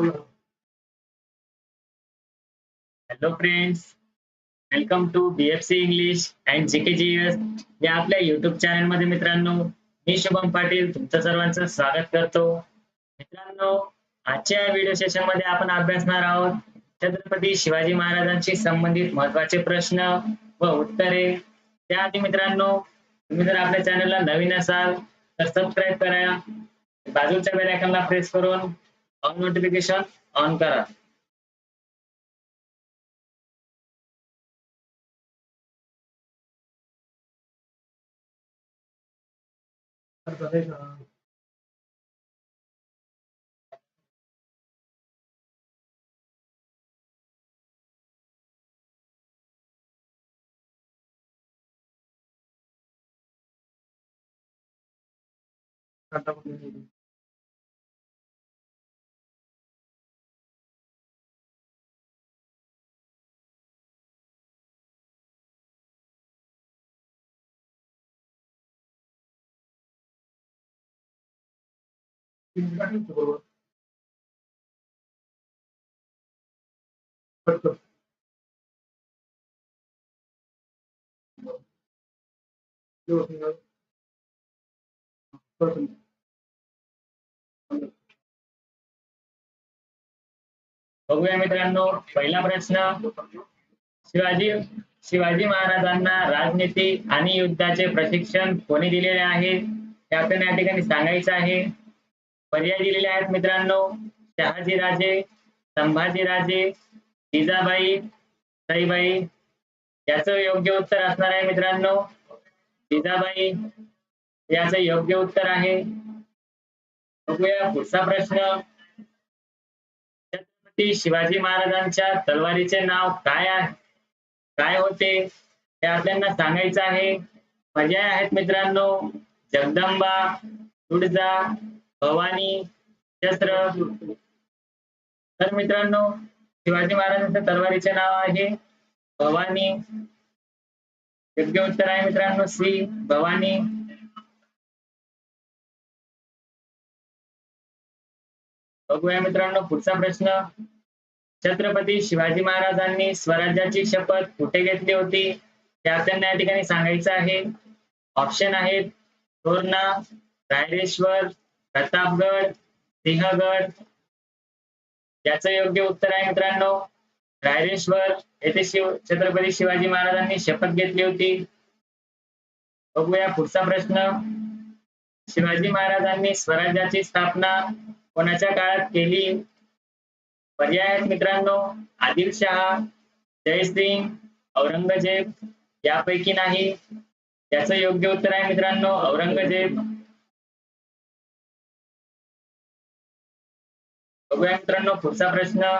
Hello friends welcome to BFC English and GK GS या आपल्या YouTube चॅनलमध्ये मित्रांनो मी शुभम पाटील तुमचं सर्वांचं स्वागत करतो. मित्रांनो आजच्या व्हिडिओ सेशनमध्ये आपण अभ्यासणार आहोत छत्रपती शिवाजी महाराजांशी संबंधित महत्त्वाचे प्रश्न व उत्तरे. त्याआधी मित्रांनो तुम्ही जर आपल्या चॅनलला नवीन असाल तर सबस्क्राईब करा. बाजूच्या बेल आयकॉनला प्रेस करून ऑन नोटिफिकेशन ऑन करा. बघूया मित्रांनो पहिला प्रश्न. शिवाजी शिवाजी महाराजांना राजनीती आणि युद्धाचे प्रशिक्षण कोणी दिलेले आहे? हे आपल्याला या ठिकाणी सांगायचं आहे. पर्याय दिलेले आहेत मित्रांनो. शहाजी राजे संभाजी राजे जिजाबाई सईबाई याचं योग्य उत्तर असणार आहे मित्रांनो. जिजाबाई याचं योग्य उत्तर आहे. बघूया पुढचा प्रश्न. छत्रपती शिवाजी महाराजांच्या तलवारीचे नाव काय आहे? काय होते? हे आपल्याला सांगायचं आहे. पर्याय आहेत मित्रांनो. जगदंबा तुळजा भवानी शस्त्र तर मित्रांनो शिवाजी महाराजांच्या तलवारीचे नाव आहे भवानी. योग्य उत्तर आहे मित्रांनो सी भवानी. बघूया मित्रांनो पुढचा प्रश्न. छत्रपती शिवाजी महाराजांनी स्वराज्याची शपथ कुठे घेतली होती? ते आपल्याला या ठिकाणी सांगायचं आहे. ऑप्शन आहेत तोरणा रायरेश्वर प्रतापगड सिंहगड याचं योग्य उत्तर आहे मित्रांनो. रायरेश्वर येथे शिव छत्रपती शिवाजी महाराजांनी शपथ घेतली होती. बघूया पुढचा प्रश्न. शिवाजी महाराजांनी स्वराज्याची स्थापना कोणाच्या काळात केली? पर्याय आहेत मित्रांनो. आदिलशहा जयसिंग औरंगजेब यापैकी नाही. याचं योग्य उत्तर आहे मित्रांनो औरंगजेब. बघूया मित्रांनो पुढचा प्रश्न.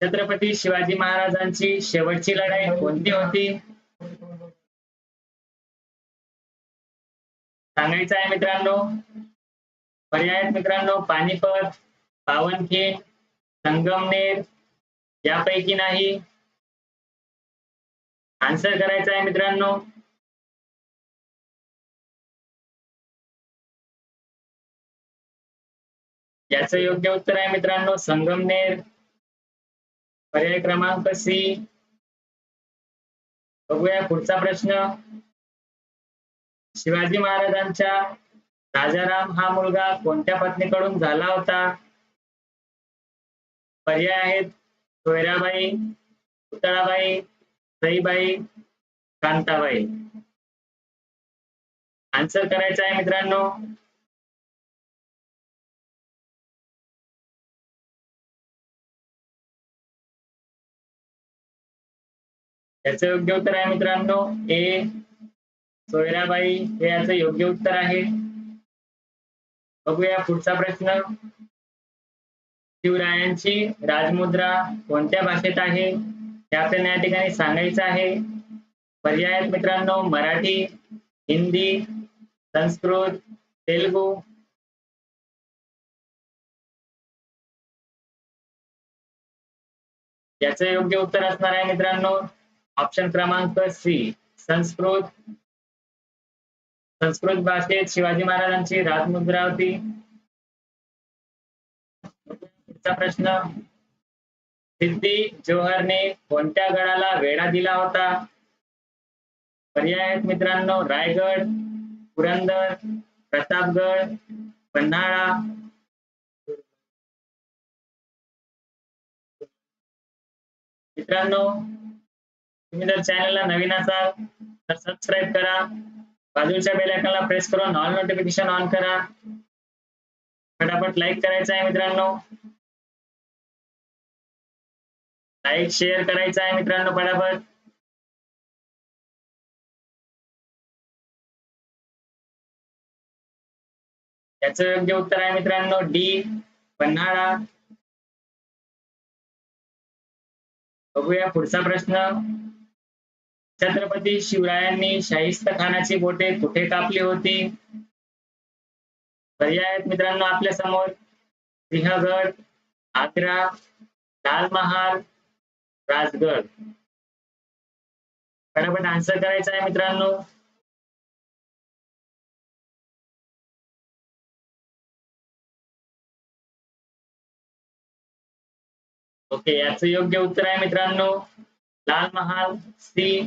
छत्रपती शिवाजी महाराजांची शेवटची लढाई कोणती होती? सांगायचं आहे मित्रांनो पर्याय मित्रांनो पानिपत पावनखिंड संगमनेर यापैकी नाही. आन्सर करायचा आहे मित्रांनो याच योग्य उत्तर आहे मित्रांनो संगमनेर. पर्याय क्रमांक सी बघूया पुढचा प्रश्न. शिवाजी महाराजांच्या राजाराम हा मुलगा कोणत्या पत्नीकडून झाला होता? पर्याय आहेत सोयराबाई पुतळाबाई सईबाई कांताबाई. आन्सर करायचा आहे मित्रांनो. याचं योग्य उत्तर आहे मित्रांनो. ए सोयराबाई हे याचं योग्य उत्तर आहे. बघूया पुढचा प्रश्न. शिवरायांची राजमुद्रा कोणत्या भाषेत आहे? हे आपल्याला या ठिकाणी सांगायचं आहे. पर्याय आहेत मित्रांनो मराठी हिंदी संस्कृत तेलगू. याचं योग्य उत्तर असणार आहे मित्रांनो. ऑप्शन क्रमांक सी संस्कृत. संस्कृत भाषेत शिवाजी महाराजांची राजमुद्रा होती पुढचा प्रश्न सिद्धी जोहरने कोणत्या गडाला वेढा दिला होता? पर्याय आहेत मित्रांनो रायगड पुरंदर प्रतापगड पन्हाळा. मित्रांनो तुम्ही जर चॅनलला नवीन असाल तर सबस्क्राईब करा. बाजूच्या बेल आयकॉनला प्रेस करून ऑल नोटिफिकेशन ऑन करा. फटाफट लाईक करायचं आहे मित्रांनो. लाईक शेअर करायचं आहे मित्रांनो फटाफट. याच योग्य उत्तर आहे मित्रांनो डी पन्हाळा. बघूया पुढचा प्रश्न. छत्रपती शिवरायांनी शाहिस्त खानाची बोटे कुठे कापली होती? पर्याय आहेत मित्रांनो आपल्यासमोर. सिंहगड आग्रा लाल महाल राजगड. फटाफट आन्सर करायचा आहे मित्रांनो. ओके याचं योग्य उत्तर आहे मित्रांनो. लाल महाल सी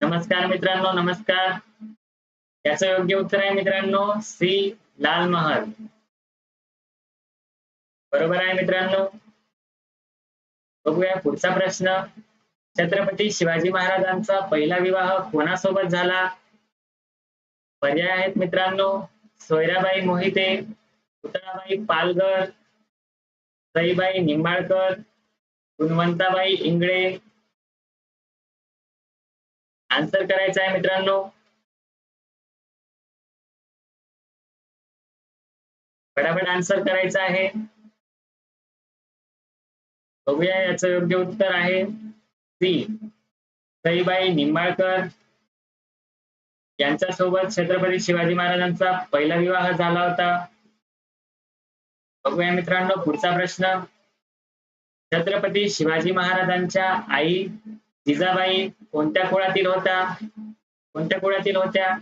नमस्कार मित्रांनो नमस्कार. याचं योग्य उत्तर आहे मित्रांनो सी लाल महाल. बरोबर आहे मित्रांनो? बघूया पुढचा प्रश्न. छत्रपती शिवाजी महाराजांचा पहिला विवाह कोणासोबत झाला? पर्याय आहेत मित्रांनो सोयराबाई मोहिते पुतळाबाई पालघर सईबाई निंबाळकर गुणवंताबाई इंगळे आन्सर करायचा आहे मित्रांनो. फटाफट आन्सर करायचं आहे. बघूया याचं योग्य उत्तर आहे. सी. सईबाई निंबाळकर. यांच्यासोबत छत्रपती शिवाजी महाराजांचा पहिला विवाह झाला होता. बघूया मित्रांनो पुढचा प्रश्न. छत्रपती शिवाजी महाराजांच्या आई जिजाबाई कोणत्या कुळातील होत्या? कोणत्या कुळातील होत्या?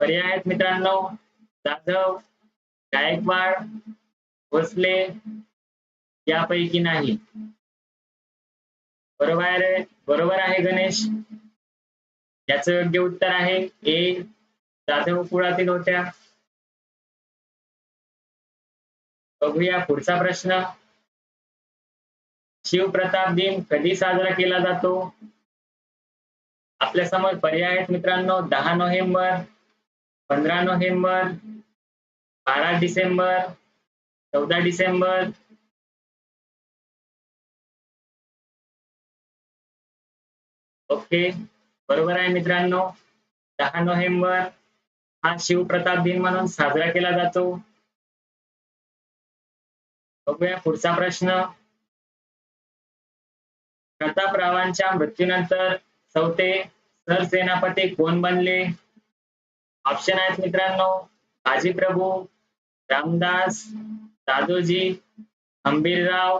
पर्याय आहेत मित्रांनो. जाधव गायकवाड भोसले यापैकी नाही. बरोबर आहे बरोबर आहे गणेश. याचं योग्य उत्तर आहे ए जाधव कुळातील होत्या. बघूया पुढचा प्रश्न. शिवप्रताप दिन कधी साजरा केला जातो? आपल्यासमोर पर्याय आहेत मित्रांनो दहा नोव्हेंबर पंधरा नोव्हेंबर बारा डिसेंबर चौदा डिसेंबर. ओके बरोबर आहे मित्रांनो. दहा नोव्हेंबर हा शिवप्रताप दिन म्हणून साजरा केला जातो. बघूया पुढचा प्रश्न. प्रतापरावांच्या मृत्यूनंतर चौथे सरसेनापती कोण बनले? ऑप्शन आहेत मित्रांनो बाजीप्रभू रामदास दादोजी हंबीरराव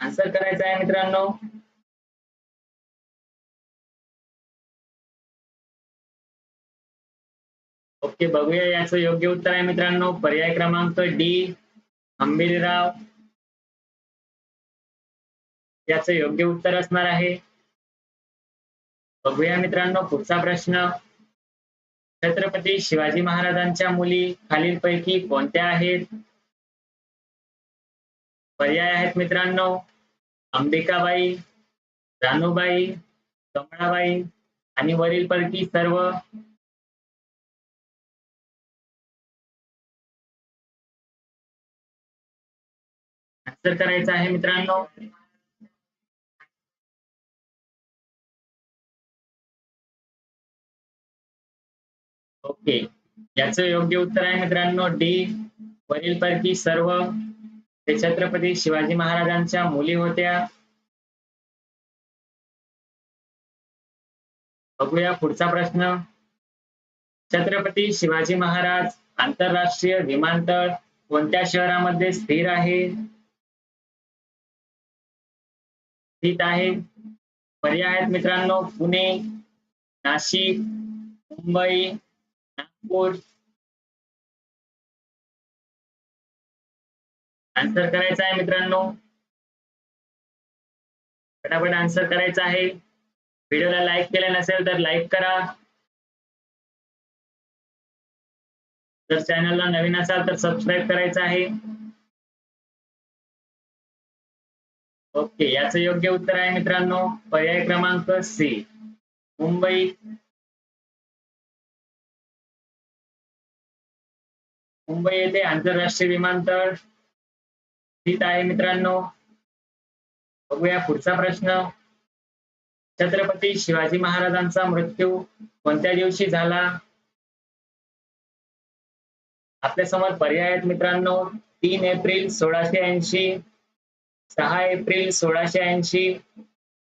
आन्सर करायचा आहे मित्रांनो. ओके बघूया याचं योग्य उत्तर आहे मित्रांनो. पर्याय क्रमांक डी हंबीरराव याचं योग्य उत्तर असणार आहे. बघूया मित्रांनो पुढचा प्रश्न. छत्रपती शिवाजी महाराजांच्या मुली खालीलपैकी कोणत्या आहेत? पर्याय आहेत मित्रांनो अंबिकाबाई रानूबाई कमळाबाई आणि वरीलपैकी सर्व जर करायचं आहे मित्रांनो. ओके. याचं योग्य उत्तर आहे मित्रांनो डी. वरीलपैकी सर्व ते छत्रपती शिवाजी महाराजांच्या मुली होत्या. बघूया पुढचा प्रश्न. छत्रपती शिवाजी महाराज आंतरराष्ट्रीय विमानतळ कोणत्या शहरामध्ये स्थिर आहे? स्थित आहे. पर्याय आहेत मित्रांनो पुणे नाशिक मुंबई नागपूर. आन्सर करायचा आहे मित्रांनो. फटाफट आन्सर करायचा आहे. व्हिडिओला लाईक केलं नसेल तर लाईक करा. जर चॅनलला नवीन असाल तर सबस्क्राईब करायचं आहे. ओके याचं योग्य उत्तर आहे मित्रांनो. पर्याय क्रमांक सी मुंबई. मुंबई येथे आंतरराष्ट्रीय विमानतळ स्थित आहे मित्रांनो. बघूया पुढचा प्रश्न. छत्रपती शिवाजी महाराजांचा मृत्यू कोणत्या दिवशी झाला? आपल्यासमोर पर्याय आहेत मित्रांनो. तीन एप्रिल सोळाशे ऐंशी. सहा एप्रिल सोळाशे ऐंशी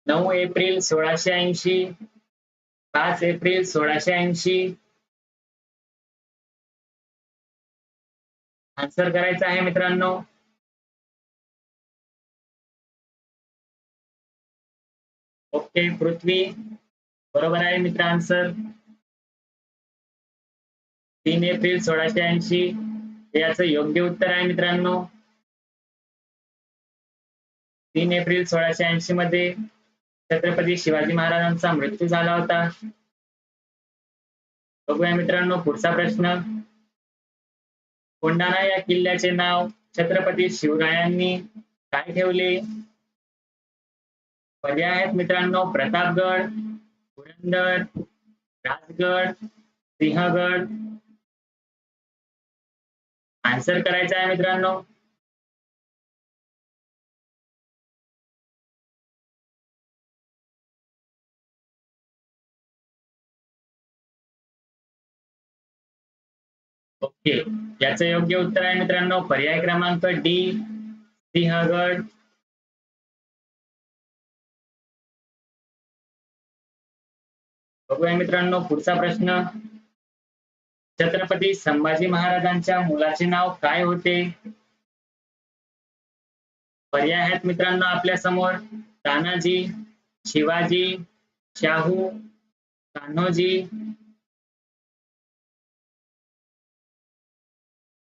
नऊ एप्रिल सोळाशे ऐंशी पाच एप्रिल सोळाशे ऐंशी. आन्सर करायचा आहे मित्रांनो. ओके पृथ्वी. बरोबर आहे मित्र आन्सर तीन एप्रिल सोळाशे ऐंशी. याचं योग्य उत्तर आहे मित्रांनो. तीन एप्रिल सोळाशे ऐंशी मध्ये छत्रपती शिवाजी महाराजांचा मृत्यू झाला होता. बघूया मित्रांनो पुढचा प्रश्न. कोंढाणा या किल्ल्याचे नाव छत्रपती शिवरायांनी काय ठेवले? पर्याय आहेत मित्रांनो प्रतापगड पुरंदर राजगड सिंहगड. आन्सर करायचा आहे मित्रांनो. ओके. याचं योग्य उत्तर आहे मित्रांनो पर्याय क्रमांक डी सिंहगड. बघूया मित्रांनो पुढचा प्रश्न. छत्रपती संभाजी महाराजांच्या मुलाचे नाव काय होते? पर्याय आहेत मित्रांनो आपल्यासमोर. तानाजी शिवाजी शाहू कान्होजी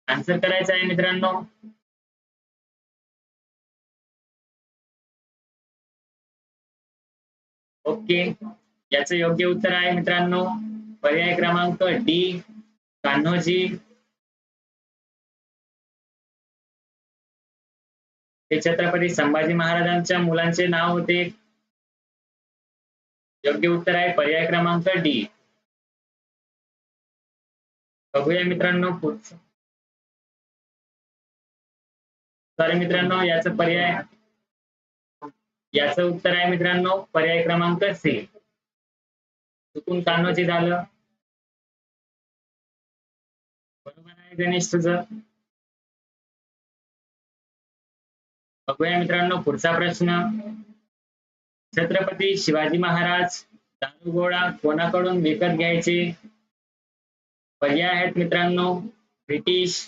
आन्सर करायचं आहे मित्रांनो. ओके. याचं योग्य उत्तर आहे मित्रांनो. पर्याय क्रमांक डी कान्होजी. हे छत्रपती संभाजी महाराजांच्या मुलांचे नाव होते. योग्य उत्तर आहे पर्याय क्रमांक डी. बघूया मित्रांनो पुढचं. तर मित्रांनो याचा पर्याय याचं उत्तर आहे मित्रांनो पर्याय क्रमांक सी. चुकून कान्होजी झालं. बरोबर आहे गणेश तुझं. बघूया मित्रांनो पुढचा प्रश्न. छत्रपती शिवाजी महाराज दारुगोळा कोणाकडून विकत घ्यायचे? पर्याय आहेत मित्रांनो ब्रिटिश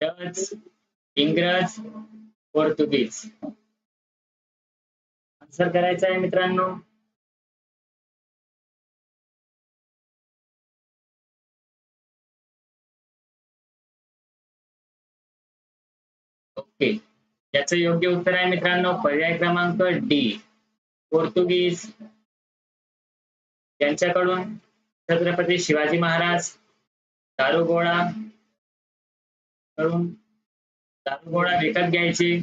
डच इंग्रज पोर्तुगीज. आन्सर करायचं आहे मित्रांनो. ओके. याचं योग्य उत्तर आहे मित्रांनो पर्याय क्रमांक डी. पोर्तुगीज. यांच्याकडून छत्रपती शिवाजी महाराज दारुगोळा कडून दारुगोळा विकत घ्यायचे.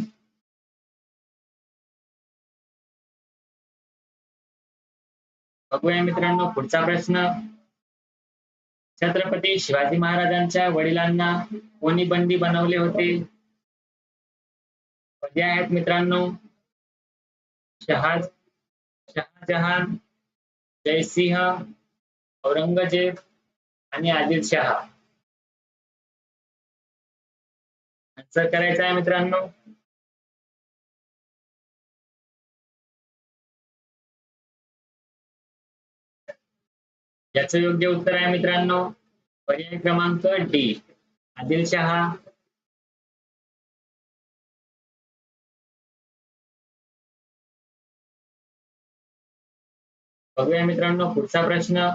बघूया मित्रांनो पुढचा प्रश्न. छत्रपती शिवाजी महाराजांच्या वडिलांना कोणी बंदी बनवले होते? आहेत मित्रांनो. शहा शहाजहान जयसिंह औरंगजेब आणि आदिलशहा. आन्सर करायचा आहे मित्रांनो. याचं योग्य उत्तर आहे मित्रांनो पर्याय क्रमांक डी आदिलशहा बघूया मित्रांनो पुढचा प्रश्न.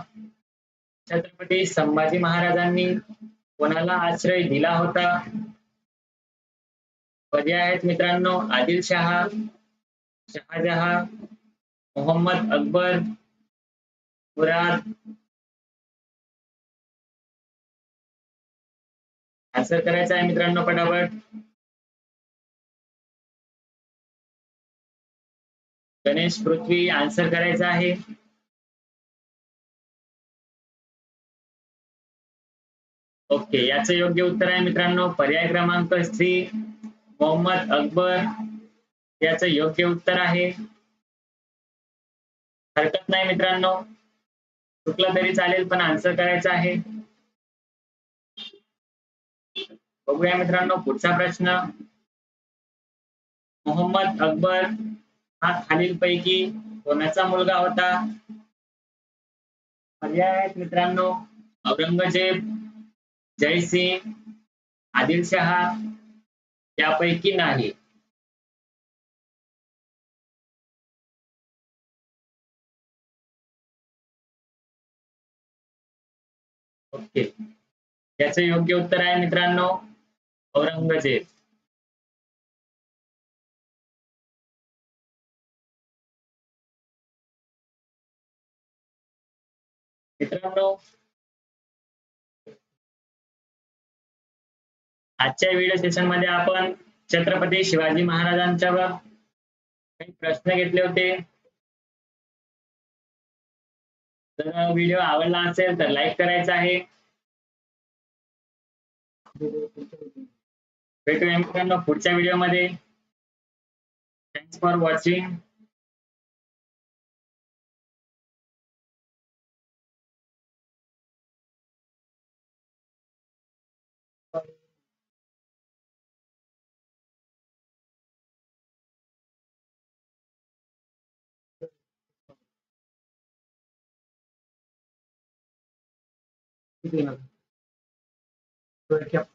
छत्रपती संभाजी महाराजांनी कोणाला आश्रय दिला होता? पर्याय आहेत मित्रांनो. आदिलशहा शहाजहा मोहम्मद अकबर मुराद. आन्सर करायचा आहे मित्रांनो पटापट. गणेश पृथ्वी आन्सर करायचा आहे. ओके याचं योग्य उत्तर आहे मित्रांनो. पर्याय क्रमांक सी. मोहम्मद अकबर याचं योग्य उत्तर आहे. हरकत नाही मित्रांनो. चुकलं तरी चालेल पण आन्सर करायचं आहे. बघूया मित्रांनो पुढचा प्रश्न. मोहम्मद अकबर हा खालीलपैकी कोणाचा मुलगा होता? पर्याय आहेत मित्रांनो. औरंगजेब जयसिंग आदिलशहा त्यापैकी नाही. ओके. याच योग्य उत्तर आहे मित्रांनो औरंगजेब. मित्रांनो आजच्या व्हिडिओ सेशनमध्ये आपण छत्रपती शिवाजी महाराजांच्या काही प्रश्न घेतले होते. जर व्हिडिओ आवडला असेल तर लाईक करायचा आहे. भेटूया मित्रांनो पुढच्या व्हिडिओमध्ये thanks for watching to be in a very kept